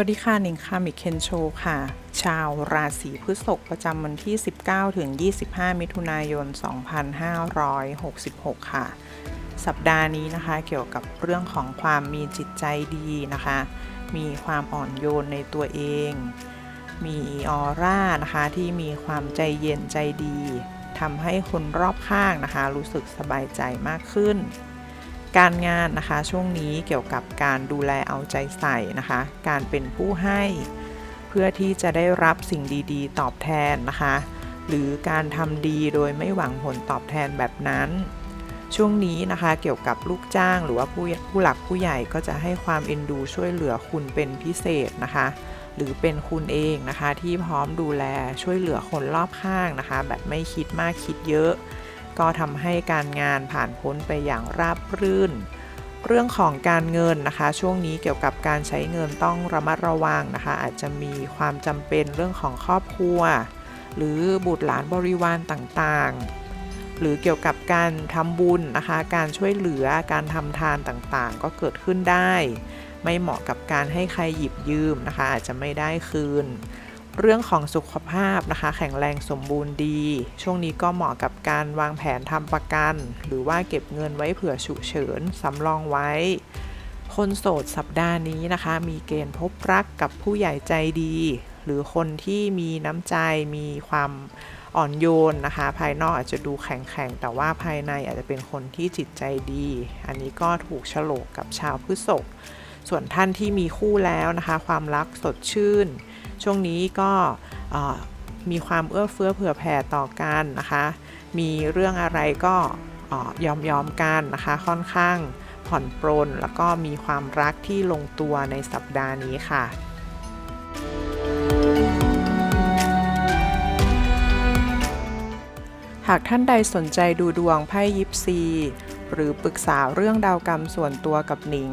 วัสดีค่ะหนิงค่ะมิเคนโชค่ะ ชาวราศีพฤษภประจำวันที่ 19 ถึง 25 มิถุนายน 2566 ค่ะ สัปดาห์นี้นะคะเกี่ยวกับเรื่องของความมีจิตใจดีนะคะ มีความอ่อนโยนในตัวเอง มีออร่านะคะที่มีความใจเย็นใจดีทำให้คนรอบข้างนะคะ รู้สึกสบายใจมากขึ้น การงานนะคะช่วงนี้เกี่ยวกับการดูแลเอาใจใส่นะคะ การเป็นผู้ให้ เพื่อที่จะได้รับสิ่งดีๆ ตอบแทนนะคะ หรือการทำดีโดยไม่หวังผลตอบแทนแบบนั้น ช่วงนี้นะคะเกี่ยวกับลูกจ้างหรือว่าผู้ผู้หลักผู้ใหญ่ก็จะให้ความเอ็นดูช่วยเหลือคุณเป็นพิเศษนะคะ หรือเป็นคุณเองนะคะที่พร้อมดูแลช่วยเหลือคนรอบข้างนะคะ แบบไม่คิดมากคิดเยอะ ก็ทำให้การงานผ่านพ้นไปอย่างราบรื่น เรื่องของการเงินนะคะ ช่วงนี้เกี่ยวกับการใช้เงินต้องระมัดระวังนะคะ อาจจะมีความจำเป็นเรื่องของครอบครัว หรือบุตรหลานบริวารต่างๆ หรือเกี่ยวกับการทำบุญนะคะ การช่วยเหลือการทำทานต่างๆ ก็เกิดขึ้นได้ ไม่เหมาะกับการให้ใครหยิบยืมนะคะ อาจจะไม่ได้คืน เรื่องของสุขภาพนะคะ แข็งแรงสมบูรณ์ดี ช่วงนี้ก็เหมาะกับการวางแผนทำประกัน หรือว่าเก็บเงินไว้เผื่อฉุกเฉินสำรองไว้ คนโสดสัปดาห์นี้นะคะ มีเกณฑ์พบรักกับผู้ใหญ่ใจดี หรือคนที่มีน้ำใจมีความอ่อนโยนนะคะ ภายนอกอาจจะดูแข็งๆแต่ว่าภายในอาจจะเป็นคนที่จิตใจดี อันนี้ก็ถูกฉลกกับชาวพฤษภส่วนท่านที่มีคู่แล้วนะคะ ความรักสดชื่น ช่วงนี้ก็มีความเอื้อเฟื้อเผื่อแผ่ต่อกันนะคะ มีเรื่องอะไรก็ยอมยอมกันนะคะ ค่อนข้างผ่อนปรนแล้วก็มีความรักที่ลงตัวในสัปดาห์นี้ค่ะหากท่านใดสนใจดูดวงไพ่ยิปซี หรือปรึกษาเรื่องดาวกรรมส่วนตัวกับหนิง